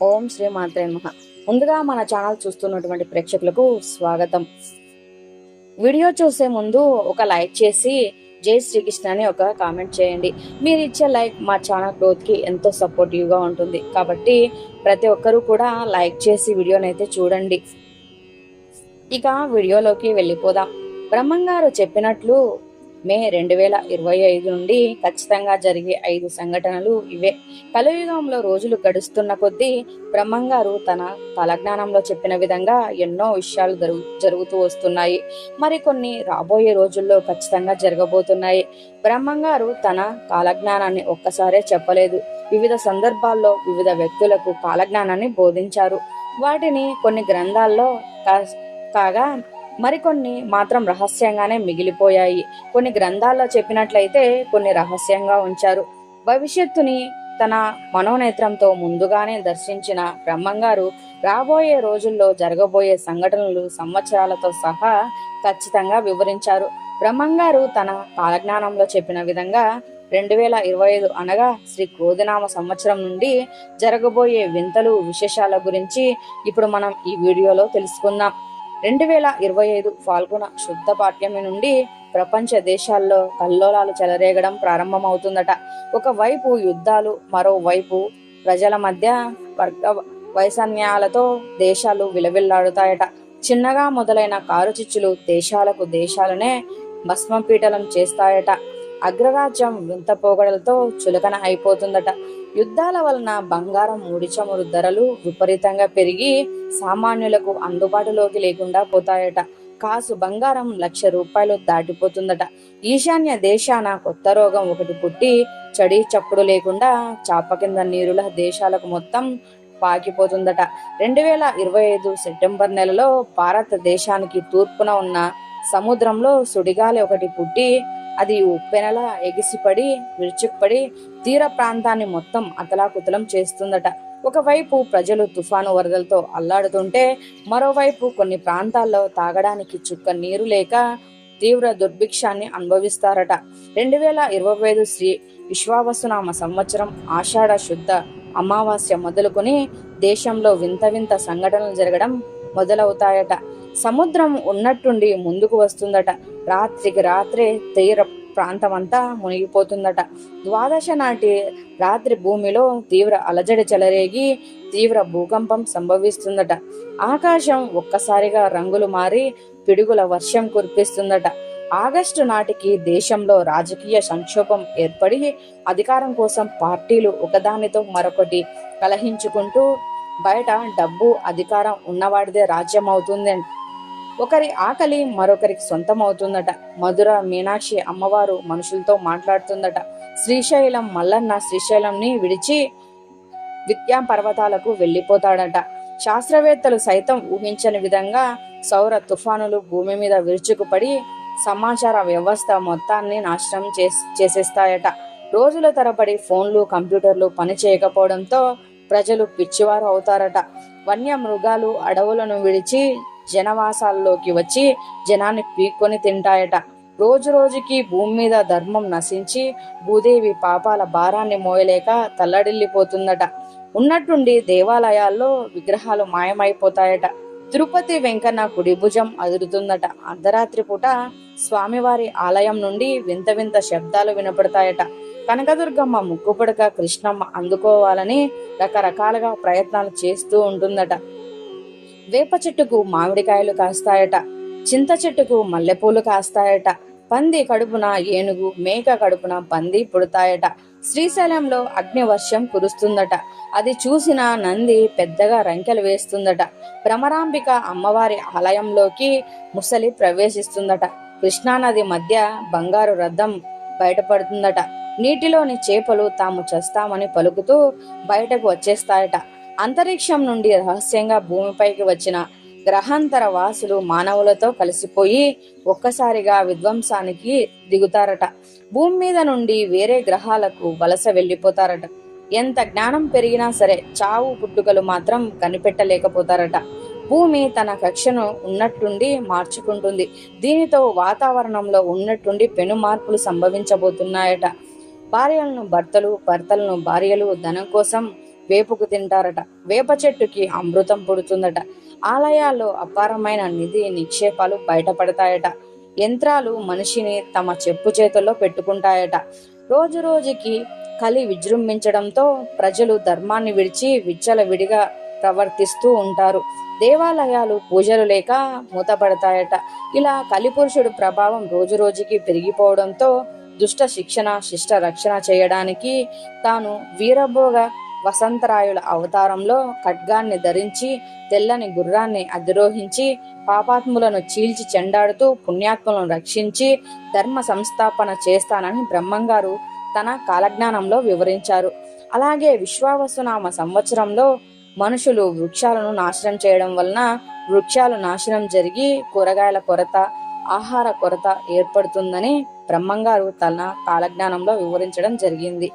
ఓం శ్రీ మాత్రే నమః. ముందుగా మన ఛానల్ చూస్తున్నటువంటి ప్రేక్షకులకు స్వాగతం. వీడియో చూసే ముందు ఒక లైక్ చేసి జై శ్రీకృష్ణ అని ఒక కామెంట్ చేయండి. మీరు ఇచ్చే లైక్ మా ఛానల్ గ్రోత్కి ఎంతో సపోర్టివ్గా ఉంటుంది. కాబట్టి ప్రతి ఒక్కరూ కూడా లైక్ చేసి వీడియోని అయితే చూడండి. ఇక వీడియోలోకి వెళ్ళిపోదాం. బ్రహ్మంగారు చెప్పినట్లు మే రెండు వేల ఇరవై ఐదు నుండి ఖచ్చితంగా జరిగే ఐదు సంఘటనలు ఇవే. కలియుగంలో రోజులు గడుస్తున్న కొద్దీ బ్రహ్మంగారు తన తలజ్ఞానంలో చెప్పిన విధంగా ఎన్నో విషయాలు జరుగు జరుగుతూ వస్తున్నాయి. మరికొన్ని రాబోయే రోజుల్లో ఖచ్చితంగా జరగబోతున్నాయి. బ్రహ్మంగారు తన కాలజ్ఞానాన్ని ఒక్కసారే చెప్పలేదు. వివిధ సందర్భాల్లో వివిధ వ్యక్తులకు కాలజ్ఞానాన్ని బోధించారు. వాటిని కొన్ని గ్రంథాల్లో కా- కాగా మరికొన్ని మాత్రం రహస్యంగానే మిగిలిపోయాయి. కొన్ని గ్రంథాల్లో చెప్పినట్లయితే కొన్ని రహస్యంగా ఉంచారు. భవిష్యత్తుని తన మనోనేత్రంతో ముందుగానే దర్శించిన బ్రహ్మంగారు రాబోయే రోజుల్లో జరగబోయే సంఘటనలు సంవత్సరాలతో సహా ఖచ్చితంగా వివరించారు. బ్రహ్మంగారు తన కాలజ్ఞానంలో చెప్పిన విధంగా రెండు వేల ఇరవై ఐదు అనగా శ్రీ క్రోధినామ సంవత్సరం నుండి జరగబోయే వింతలు విశేషాల గురించి ఇప్పుడు మనం ఈ వీడియోలో తెలుసుకుందాం. రెండు వేల ఇరవై ఐదు ఫాల్గుణ శుద్ధ పాఠ్యమి నుండి ప్రపంచ దేశాల్లో కల్లోలాలు చెలరేగడం ప్రారంభమవుతుందట. ఒకవైపు యుద్ధాలు మరోవైపు ప్రజల మధ్య వర్గ వైసన్యాలతో దేశాలు విలవిల్లాడుతాయట. చిన్నగా మొదలైన కారు చిచ్చులు దేశాలకు దేశాలనే భస్మపీటలం చేస్తాయట. అగ్రరాజ్యం వింత పోగడలతో చులకన అయిపోతుందట. యుద్ధాల వలన బంగారం ముడి చమురు ధరలు విపరీతంగా పెరిగి సామాన్యులకు అందుబాటులోకి లేకుండా పోతాయట. కాసు బంగారం లక్ష రూపాయలు దాటిపోతుందట. ఈశాన్య దేశాన కొత్త రోగం ఒకటి పుట్టి చడి చప్పుడు లేకుండా చాప కింద నీరుల దేశాలకు మొత్తం పాకిపోతుందట. రెండు వేల ఇరవై ఐదు సెప్టెంబర్ నెలలో భారతదేశానికి తూర్పున ఉన్న సముద్రంలో సుడిగాలి ఒకటి పుట్టి అది ఉప్పెనలా ఎగిసిపడి విరుచుకుపడి తీర ప్రాంతాన్ని మొత్తం అతలాకుతలం చేస్తుందట. ఒకవైపు ప్రజలు తుఫాను వరదలతో అల్లాడుతుంటే మరోవైపు కొన్ని ప్రాంతాల్లో తాగడానికి చుక్క నీరు లేక తీవ్ర దుర్భిక్షాన్ని అనుభవిస్తారట. రెండు వేల ఇరవై ఐదు శ్రీ విశ్వావసునామ సంవత్సరం ఆషాఢ శుద్ధ అమావాస్య మొదలుకొని దేశంలో వింత వింత సంఘటనలు జరగడం మొదలవుతాయట. సముద్రం ఉన్నట్టుండి ముందుకు వస్తుందట. రాత్రికి రాత్రే తీర ప్రాంతమంతా మునిగిపోతుందట. ద్వాదశ నాటి రాత్రి భూమిలో తీవ్ర అలజడి చెలరేగి తీవ్ర భూకంపం సంభవిస్తుందట. ఆకాశం ఒక్కసారిగా రంగులు మారి పిడుగుల వర్షం కురిపిస్తుందట. ఆగస్టు నాటికి దేశంలో రాజకీయ సంక్షోభం ఏర్పడి అధికారం కోసం పార్టీలు ఒకదానితో మరొకటి కలహించుకుంటూ బయట డబ్బు అధికారం ఉన్నవాడిదే రాజ్యం అవుతుంది ఒకరి ఆకలి మరొకరికి సొంతం అవుతుందట మధుర మీనాక్షి అమ్మవారు మనుషులతో మాట్లాడుతుందట. శ్రీశైలం మల్లన్న శ్రీశైలంని విడిచి విద్యా పర్వతాలకు వెళ్ళిపోతాడట. శాస్త్రవేత్తలు సైతం ఊహించని విధంగా సౌర తుఫానులు భూమి మీద విరుచుకుపడి సమాచార వ్యవస్థ మొత్తాన్ని నాశనం చేసేస్తాయట. రోజుల తరబడి ఫోన్లు కంప్యూటర్లు పనిచేయకపోవడంతో ప్రజలు పిచ్చివారు అవుతారట. వన్య మృగాలు అడవులను విడిచి జనవాసాల్లోకి వచ్చి జనాన్ని పీక్కొని తింటాయట. రోజు రోజుకి భూమి మీద ధర్మం నశించి భూదేవి పాపాల భారాన్ని మోయలేక తల్లడిల్లిపోతుందట. ఉన్నట్టుండి దేవాలయాల్లో విగ్రహాలు మాయమైపోతాయట. తిరుపతి వెంకన్న కుడి భుజం అదురుతుందట. అర్ధరాత్రి పూట స్వామివారి ఆలయం నుండి వింత వింత శబ్దాలు వినపడతాయట. కనకదుర్గమ్మ ముక్కుపుడక కృష్ణమ్మ అందుకోవాలని రకరకాలుగా ప్రయత్నాలు చేస్తూ ఉంటుందట. వేప చెట్టుకు మామిడికాయలు కాస్తాయట చింత చెట్టుకు మల్లెపూలు కాస్తాయట పంది కడుపున ఏనుగు మేక కడుపున పంది పుడతాయట. శ్రీశైలంలో అగ్నివర్షం కురుస్తుందట. అది చూసిన నంది పెద్దగా రంకెలు వేస్తుందట. భ్రమరాంబిక అమ్మవారి ఆలయంలోకి ముసలి ప్రవేశిస్తుందట. కృష్ణానది మధ్య బంగారు రథం బయటపడుతుందట. నీటిలోని చేపలు తాము చేస్తామని పలుకుతూ బయటకు వచ్చేస్తాయట అంతరిక్షం నుండి రహస్యంగా భూమిపైకి వచ్చిన గ్రహాంతర వాసులు మానవులతో కలిసిపోయి ఒక్కసారిగా విధ్వంసానికి దిగుతారట. భూమి మీద నుండి వేరే గ్రహాలకు వలస వెళ్ళిపోతారట. ఎంత జ్ఞానం పెరిగినా సరే చావు పుట్టుకలు మాత్రం కనిపెట్టలేకపోతారట. భూమి తన కక్షను ఉన్నట్టుండి మార్చుకుంటుంది. దీనితో వాతావరణంలో ఉన్నట్టుండి పెను మార్పులు సంభవించబోతున్నాయట. భార్యలను భర్తలు భర్తలను భార్యలు ధనం కోసం వేపుకు తింటారట. వేప చెట్టుకి అమృతం పుడుతుందట. ఆలయాల్లో అపారమైన నిధి నిక్షేపాలు బయటపడతాయట. యంత్రాలు మనిషిని తమ చెప్పు చేతుల్లో పెట్టుకుంటాయట. రోజు రోజుకి కలి విజృంభించడంతో ప్రజలు ధర్మాన్ని విడిచి విచ్చలవిడిగా ప్రవర్తిస్తూ ఉంటారు. దేవాలయాలు పూజలు లేక మూతపడతాయట. ఇలా కలిపురుషుడు ప్రభావం రోజు రోజుకి పెరిగిపోవడంతో దుష్ట శిక్షణ శిష్ట రక్షణ చేయడానికి తాను వీరభోగ వసంతరాయుల అవతారంలో ఖడ్గాన్ని ధరించి తెల్లని గుర్రాన్ని అధిరోహించి పాపాత్ములను చీల్చి చెండాడుతూ పుణ్యాత్ములను రక్షించి ధర్మ సంస్థాపన చేస్తానని బ్రహ్మంగారు తన కాలజ్ఞానంలో వివరించారు. అలాగే విశ్వావసునామ సంవత్సరంలో మనుషులు వృక్షాలను నాశనం చేయడం వలన వృక్షాలు నాశనం జరిగి కూరగాయల కొరత ఆహార కొరత ఏర్పడుతుందని బ్రహ్మంగారు తన కాలజ్ఞానంలో వివరించడం జరిగింది.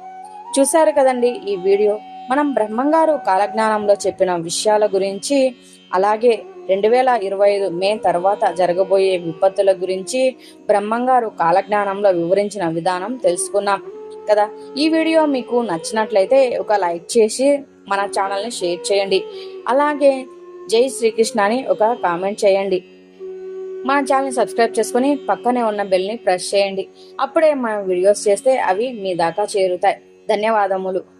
చూశారు కదండి ఈ వీడియో? మనం బ్రహ్మంగారు కాలజ్ఞానంలో చెప్పిన విషయాల గురించి అలాగే రెండు వేల ఇరవై ఐదు మే తర్వాత జరగబోయే విపత్తుల గురించి బ్రహ్మంగారు కాలజ్ఞానంలో వివరించిన విధానం తెలుసుకున్నాం కదా? ఈ వీడియో మీకు నచ్చినట్లయితే ఒక లైక్ చేసి మన ఛానల్ని షేర్ చేయండి. అలాగే జై శ్రీకృష్ణ అని ఒక కామెంట్ చేయండి. మన ఛానల్ని సబ్స్క్రైబ్ చేసుకుని పక్కనే ఉన్న బెల్ని ప్రెస్ చేయండి. అప్పుడే మనం వీడియోస్ చేస్తే అవి మీ దాకా చేరుతాయి. ధన్యవాదములు.